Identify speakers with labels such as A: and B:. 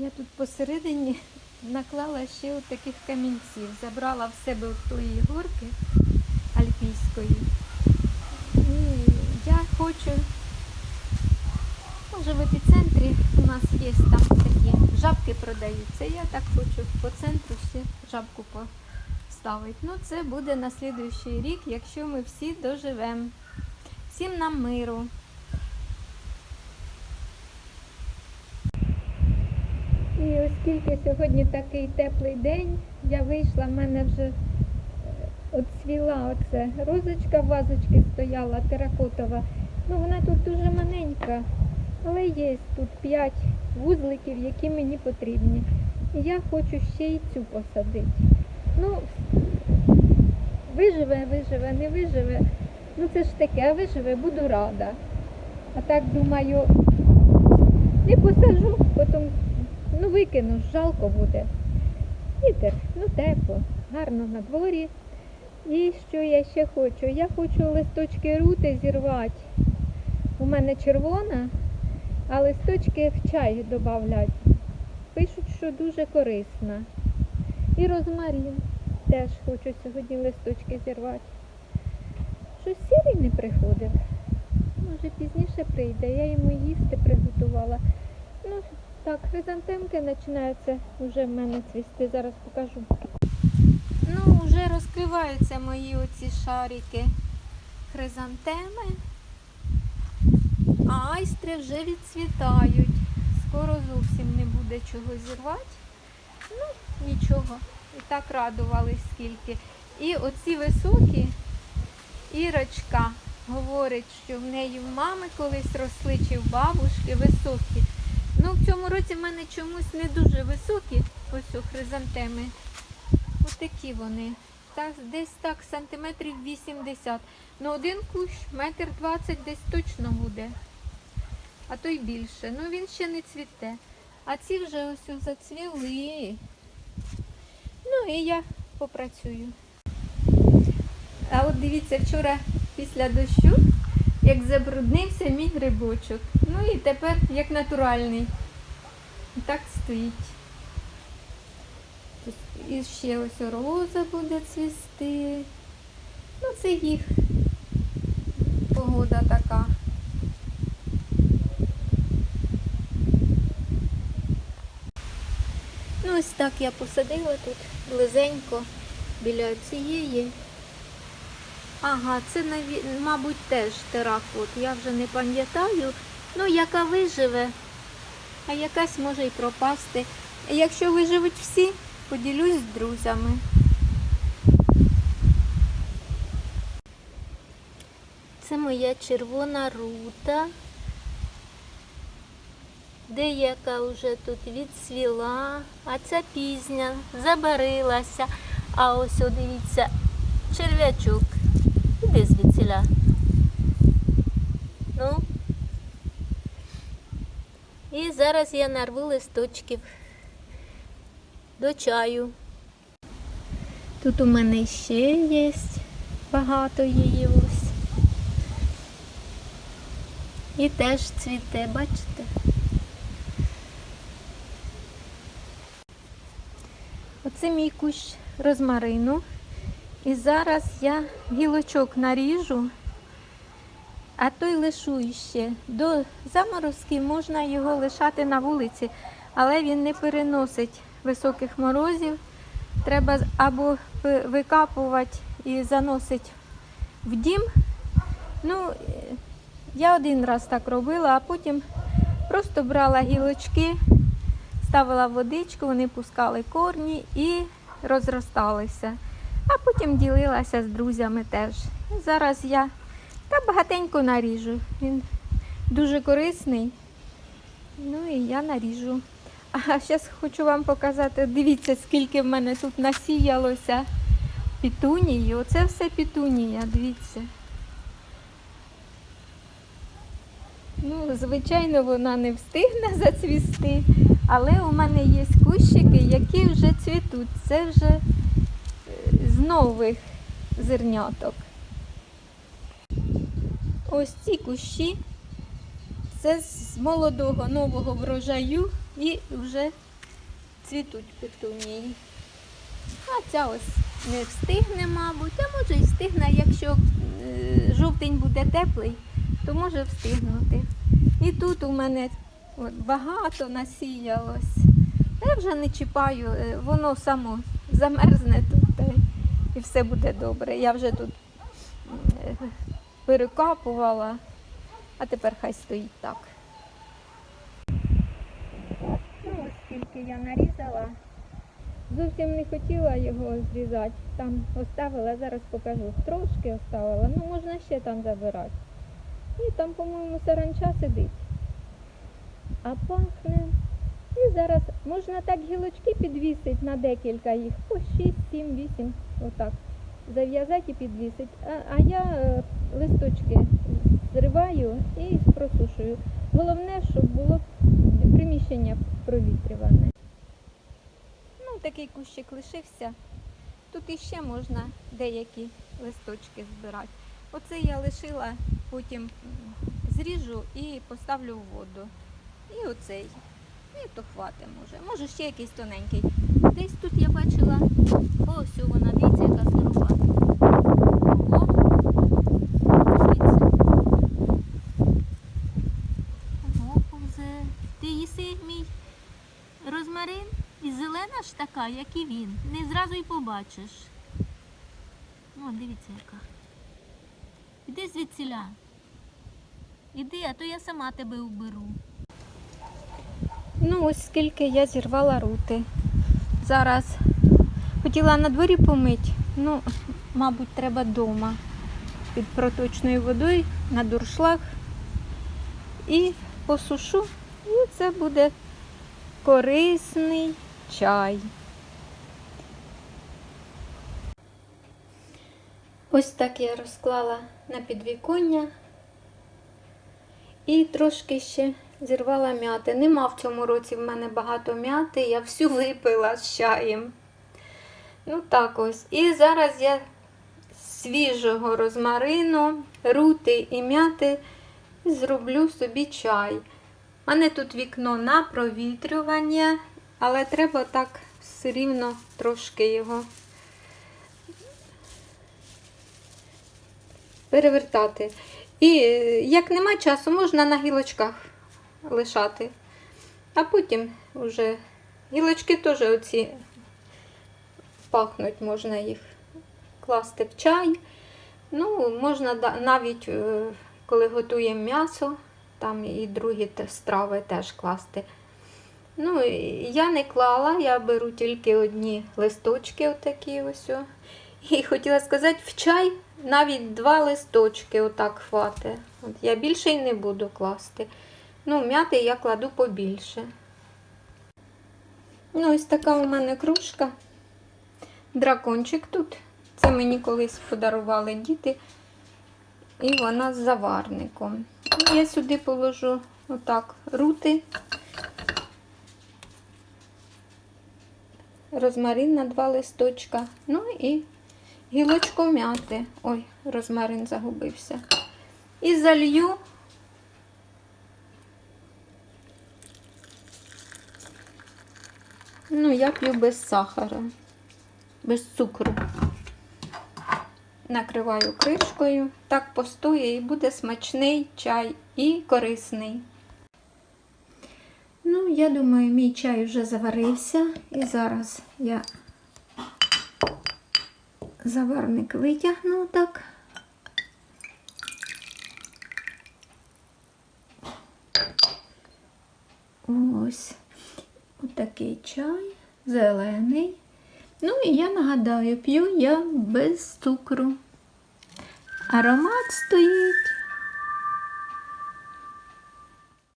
A: Я тут посередині наклала ще от таких камінців. Забрала в себе от тої горки альпійської. І я хочу, може в епіцентрі у нас є там такі жабки продаються. Я так хочу по центру ще жабку поставити. Ну, це буде на слідуючий рік, якщо ми всі доживемо. Всім нам миру. І оскільки сьогодні такий теплий день, я вийшла, в мене вже е, оцвіла оце розочка в вазочці стояла, теракотова. Ну вона тут дуже маленька, але є тут 5 вузликів, які мені потрібні. І я хочу ще й цю посадити. Ну, виживе, виживе, не виживе. Ну це ж таке, виживе, буду рада. А так думаю, не посажу, потім ну викину, жалко буде. Вітер, ну тепло, гарно на дворі. І що я ще хочу? Я хочу листочки рути зірвати. У мене червона, а листочки в чай додавати. Пишуть, що дуже корисна. І розмарин теж хочу сьогодні листочки зірвати. Щось сірий не приходив. Може пізніше прийде, я йому їсти приготувала. Ну, так, хризантемки починаються вже в мене цвісти, зараз покажу. Ну, вже розкриваються мої оці шарики хризантеми, а айстри вже відцвітають. Скоро зовсім не буде чого зірвати. Ну, нічого. І так радувались скільки. І оці високі, Ірочка говорить, що в неї в мами колись росли чи в бабушки високі. Ну, в цьому році в мене чомусь не дуже високі, ось у хризантеми. Ось такі вони. Так, десь так, сантиметрів 80. Ну, один кущ, метр 20 десь точно буде. А то й більше. Ну він ще не цвіте. А ці вже ось зацвіли. Ну і я попрацюю. А от дивіться, вчора після дощу, як забруднився мій грибочок. Ну і тепер як натуральний. І Так стоїть. І ще ось роза буде цвісти. Ну, це їх погода така. Ну, ось так я посадила тут близенько біля цієї. Ага, це, мабуть, теж теракот. Я вже не пам'ятаю. Ну, яка виживе, а якась може і пропасти. Якщо виживуть всі, поділюсь з друзями. Це моя червона рута. Деяка вже тут відцвіла, а ця пізня, забарилася. А ось, дивіться, черв'ячок. Іди звідсіля. Ну. І зараз я нарву листочків до чаю. Тут у мене ще є багато її ось. І теж цвіте, бачите? Оце мій кущ розмарину. І зараз я гілочок наріжу, а той лишу іще. До заморозки можна його лишати на вулиці, але він не переносить високих морозів. Треба або викапувати і заносити в дім. Ну, я один раз так робила, а потім просто брала гілочки, ставила водичку, вони пускали корні і розросталися. А потім ділилася з друзями теж. Зараз я та багатенько наріжу. Він дуже корисний. Ну і я наріжу. А зараз хочу вам показати, дивіться, скільки в мене тут насіялося пітунії. Оце все пітунія, дивіться. Ну, звичайно, вона не встигне зацвісти, але у мене є кущики, які вже цвітуть. Це вже з нових зерняток. Ось ці кущі це з молодого нового врожаю і вже цвітуть петунії. А ця ось не встигне, мабуть, а може і встигне, якщо е, жовтень буде теплий, то може встигнути. І тут у мене от, багато насіялось. Я вже не чіпаю, е, воно само замерзне тут все буде добре. Я вже тут е, перекапувала, а тепер хай стоїть так. Ну, оскільки я нарізала, зовсім не хотіла його зрізати. Там оставила, зараз покажу. Трошки оставила, ну можна ще там забирати. І там, по-моєму, саранча сидить. А пахне. І зараз можна так гілочки підвісити на декілька їх, по 6, 7, 8, отак. Зав'язати і підвісити. А, а я е, листочки зриваю і просушую. Головне, щоб було приміщення провітрюване. Ну, такий кущик лишився. Тут іще можна деякі листочки збирати. Оце я лишила, потім зріжу і поставлю в воду. І оцей. І то хватить може. Може ще якийсь тоненький. Десь тут я бачила. Ось вона, дивіться, яка здорова. Ого, повзе. Ти їси мій розмарин? І зелена ж така, як і він. Не зразу й побачиш. О, дивіться яка. Іди звідсіля. Іди, а то я сама тебе уберу. Ну, ось скільки я зірвала рути. Зараз хотіла на дворі помити, ну, мабуть, треба вдома. Під проточною водою на дуршлаг. І посушу. І це буде корисний чай. Ось так я розклала на підвіконня і трошки ще зірвала м'яти. Нема в цьому році в мене багато м'яти, я всю випила з чаєм. Ну так ось. І зараз я свіжого розмарину, рути і м'яти зроблю собі чай. У мене тут вікно на провітрювання, але треба так все рівно трошки його перевертати. І е, як нема часу, можна на гілочках лишати. А потім вже гілочки теж оці пахнуть, можна їх класти в чай. Ну, можна навіть, е, коли готуємо м'ясо, там і другі страви теж класти. Ну, я не клала, я беру тільки одні листочки, отакі ось. І хотіла сказати, в чай навіть два листочки отак хватить. От я більше й не буду класти. Ну, м'яти я кладу побільше. Ну, ось така у мене кружка. Дракончик тут. Це мені колись подарували діти. І вона з заварником. І Я сюди положу отак рути. Розмарин на два листочка. Ну і гілочку м'яти. Ой, розмарин загубився. І залью. Ну, я п'ю без сахара, без цукру. Накриваю кришкою, так постоє і буде смачний чай і корисний. Ну, я думаю, мій чай вже заварився. І зараз я заварник витягну так. Ось отакий чай, зелений. Ну і я нагадаю, п'ю я без цукру. Аромат стоїть